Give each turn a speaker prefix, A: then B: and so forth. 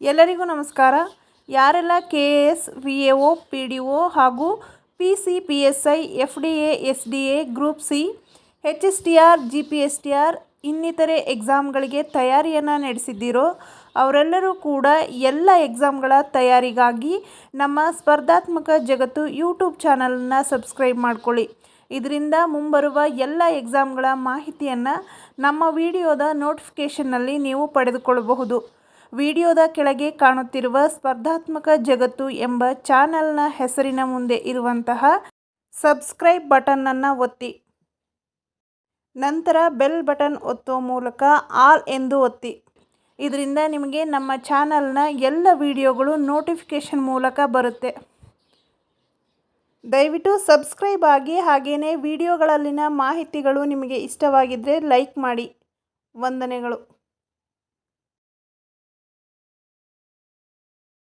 A: ಎಲ್ಲರಿಗೂ ನಮಸ್ಕಾರ. ಯಾರೆಲ್ಲ K A S, V A O, P D O ಹಾಗೂ P C P S I, F D A, S D A, group C H S T R, G P S T R ಇನ್ನಿತರೆ ಎಕ್ಸಾಮ್ಗಳಿಗೆ ತಯಾರಿಯನ್ನು ನಡೆಸಿದ್ದೀರೋ ಅವರೆಲ್ಲರೂ ಕೂಡ ಎಲ್ಲ ಎಕ್ಸಾಮ್ಗಳ ತಯಾರಿಗಾಗಿ ನಮ್ಮ ಸ್ಪರ್ಧಾತ್ಮಕ ಜಗತ್ತು ಯೂಟ್ಯೂಬ್ ಚಾನಲನ್ನು ಸಬ್ಸ್ಕ್ರೈಬ್ ಮಾಡ್ಕೊಳ್ಳಿ. ಇದರಿಂದ ಮುಂಬರುವ ಎಲ್ಲ ಎಕ್ಸಾಮ್ಗಳ ಮಾಹಿತಿಯನ್ನು ನಮ್ಮ ವಿಡಿಯೋದ ನೋಟಿಫಿಕೇಷನ್ನಲ್ಲಿ ನೀವು ಪಡೆದುಕೊಳ್ಳಬಹುದು. ವಿಡಿಯೋದ ಕೆಳಗೆ ಕಾಣುತ್ತಿರುವ ಸ್ಪರ್ಧಾತ್ಮಕ ಜಗತ್ತು ಎಂಬ ಚಾನಲ್ನ ಹೆಸರಿನ ಮುಂದೆ ಇರುವಂತಹ ಸಬ್ಸ್ಕ್ರೈಬ್ ಬಟನ್ನನ್ನು ಒತ್ತಿ. ನಂತರ ಬೆಲ್ ಬಟನ್ ಒತ್ತುವ ಮೂಲಕ ಆಲ್ ಎಂದು ಒತ್ತಿ. ಇದರಿಂದ ನಿಮಗೆ ನಮ್ಮ ಚಾನಲ್ನ ಎಲ್ಲ ವಿಡಿಯೋಗಳು ನೋಟಿಫಿಕೇಷನ್ ಮೂಲಕ ಬರುತ್ತೆ. ದಯವಿಟ್ಟು ಸಬ್ಸ್ಕ್ರೈಬ್ ಆಗಿ ಹಾಗೆಯೇ ವಿಡಿಯೋಗಳಲ್ಲಿನ ಮಾಹಿತಿಗಳು ನಿಮಗೆ ಇಷ್ಟವಾಗಿದ್ದರೆ ಲೈಕ್ ಮಾಡಿ. ವಂದನೆಗಳು.